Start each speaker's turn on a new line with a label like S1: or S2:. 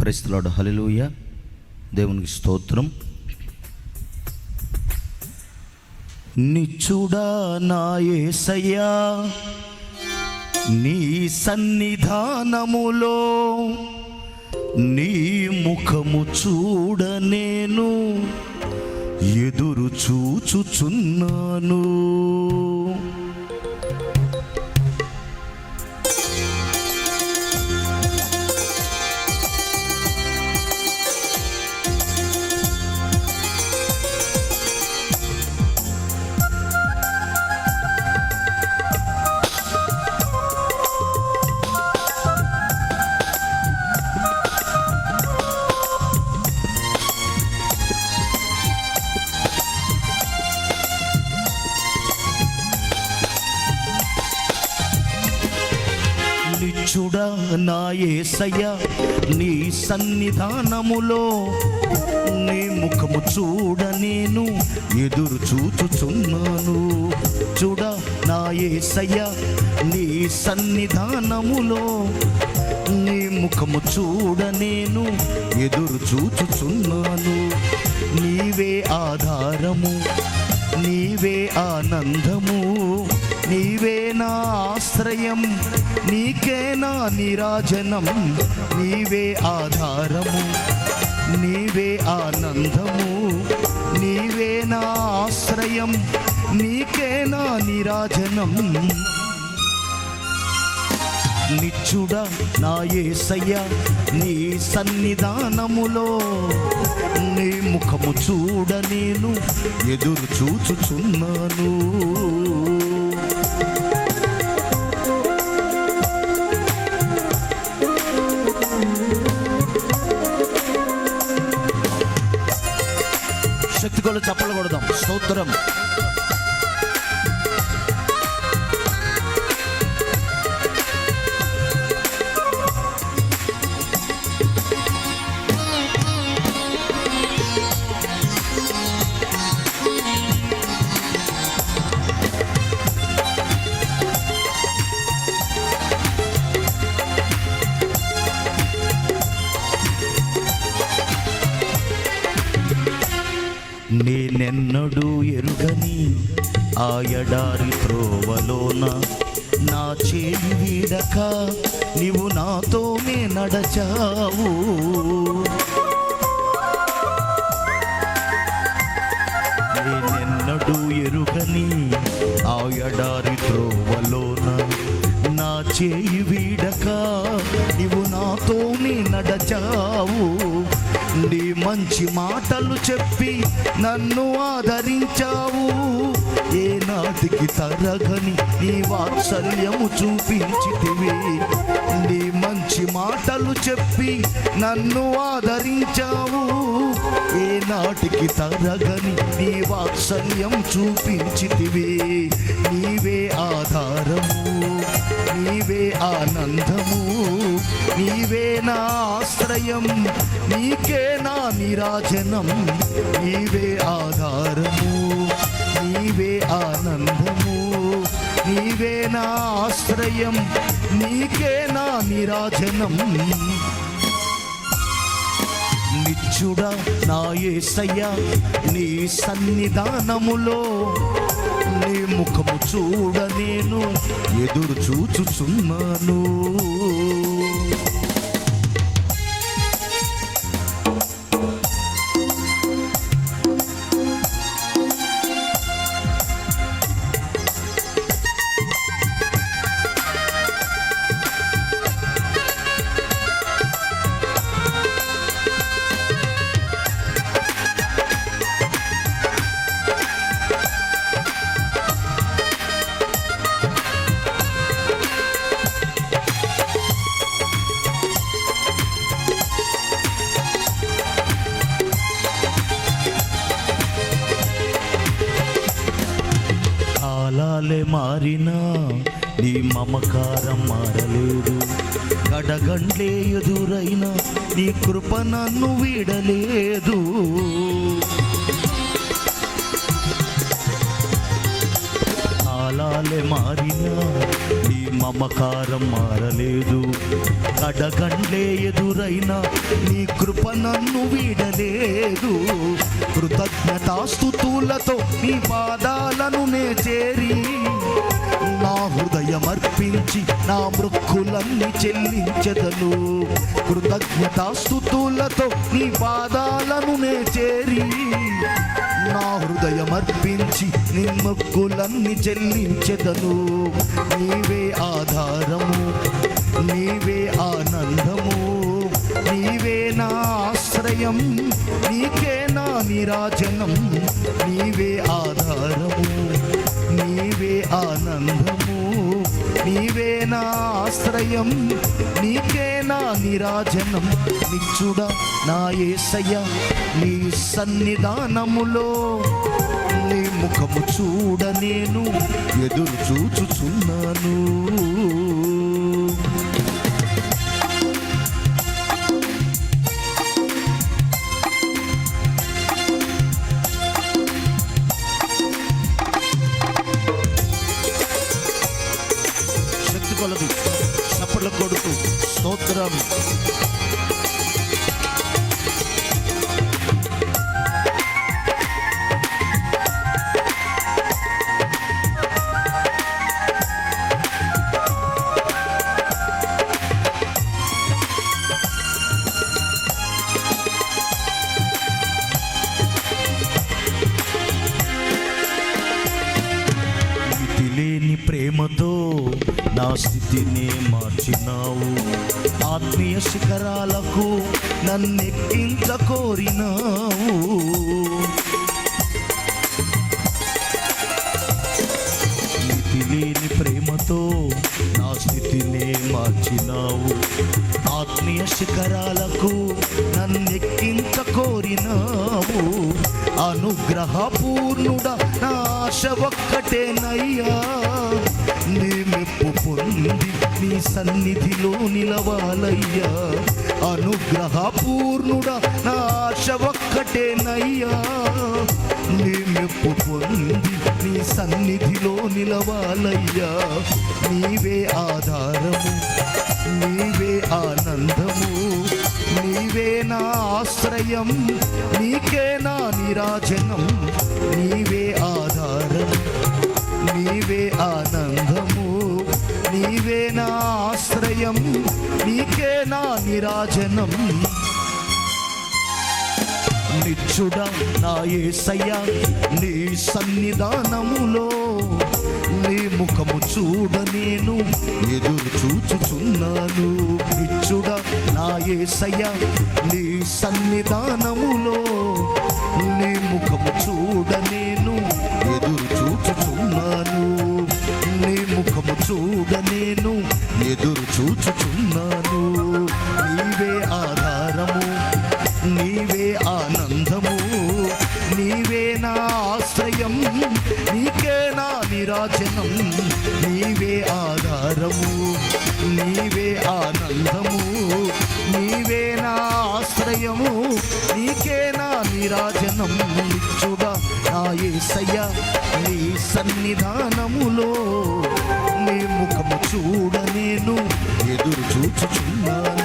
S1: క్రైస్తలాడు hallelujah దేవునికి స్తోత్రం. నిచ్చుడా నాయసయ్యా నీ సన్నిధానములో నీ ముఖము చూడ నేను ఎదురు చూచుచున్నాను. నిచ్చుడా నా నీ సన్నిధానములో నీ ముఖము చూడ నేను ఎదురు చూచుచున్నాను. చూడ నా యేసయ్య నీ సన్నిధానములో నీ ముఖము చూడ నేను ఎదురు చూచుచున్నాను. నీవే ఆధారము నీవే ఆనందము నీవే నా ఆశ్రయం నీకే నా నిరాజనం నీవే ఆధారము నీవే ఆనందము నీవే నా ఆశ్రయం నీకే నా నిరాజనం. నిచ్చుడ నా ఏసయ్య నీ సన్నిధానములో నీ ముఖము చూడ నేను ఎదురు చూచుచున్నాను. శక్తి కొలు చప్పలు కొడదాం. స్తోత్రం. నేనెన్నడూ ఎరుగని ఆ ఎడారి త్రోవలోన నా చేయి వీడక నీవు నాతోనే నడచావు. నేనెన్నడూ ఎరుగని ఆ ఎడారి త్రోవలోన నా చేయి వీడక నీవు నాతోనే నడచావు. నీ మంచి మాటలు చెప్పి నన్ను ఆదరించావు. ఏ నాటికి తరగని నీ వాత్సల్యము చూపించితివి. నీ మంచి మాటలు చెప్పి నన్ను ఆదరించావు. ఏ నాటికి తరగని నీ వాత్సల్యం చూపించితివి. నీవే ఆధారము నీవే ఆనందము నీవే నా ఆశ్రయం నీకే నా నిరాజనం నీవే ఆధారము నీవే ఆనందము నీవే నా ఆశ్రయం నీకే నా నిరాజనం. నిచ్చుడా నా ఏసయ్య నీ సన్నిధానములో ముఖము చూడ నేను ఎదురు చూచుచున్నాను. కాలాలే మారినా నీ మమకారం మారలేదు. గడగండ్లే ఎదురైనా నీ కృప నన్ను వీడలేదు. కాలాలే మారినా నీ మమకారం మారలేదు. కడగండ్లే ఎదురైనా నీ కృప నన్ను వీడలేదు. కృతజ్ఞతాస్తుతులతో నీ పాదాలను నే చేరి అర్పించి నా మృక్కులన్నీ చెల్లించదను. కృతజ్ఞతాస్తుతులతో నీ పాదాలను నే చేరి నా హృదయం అర్పించి నీ మొక్కులన్నీ చెల్లించదను. నీవే ఆధారము నీవే ఆనందము నీవే నా ఆశ్రయం నీకే నా నిరాజనం. ఆశ్రయం. నీకే నా నిరాజనం. నిచ్చుడ నా ఏసయ్య నీ సన్నిధానములో నీ ముఖము చూడ నేను ఎదురు చూచుచున్నాను. స్థితిని మార్చినావు. ఆత్మీయ శిఖరాలకు నన్నెక్కించ కోరినావు. లేని ప్రేమతో నా స్థితినే మార్చినావు. ఆత్మీయ శిఖరాలకు నన్నెక్కించ కోరినావు. అనుగ్రహపూర్ణుడ నా ఆశ ఒక్కటేనయ్యా. నీ మెప్పు పొంది నీ సన్నిధిలో నిలవాలయ్యా. అనుగ్రహ పూర్ణుడా నా ఆశ ఒక్కటేనయ్యా. నీ మెప్పు పొంది నీ సన్నిధిలో నిలవాలయ్యా. నీవే ఆధారము నీవే ఆనందము నీవే నా ఆశ్రయం నీకే నా నిరాజనం నీవే ఆధారం నీవే ఆనందము. నీవే నా ఆశ్రయం నీకే నా నిరాజనం. నిచ్చుడ నా ఏసయ్య నీ సన్నిధానములో. నీ ముఖము చూడ నేను ఎదురు చూచుచున్నాను. నిచ్చుడ నా ఏసయ్య నీ సన్నిధానములో. నీ ముఖము చూడ నేను ఎదురు చూచుచున్నాను. నీవే ఆధారము నీవే ఆనందము నీవే నా ఆశ్రయం నీకే నా నిరాజనం నీవే ఆధారము నీవే ఆనందము నీవే నా ఆశ్రయము నీకే నా నిరాజనం. నిచ్చుగా నా ఏసయ్య నీ సన్నిధానములో నీ ముఖము చూడ నేను ఎదురు చూచుచున్నాను.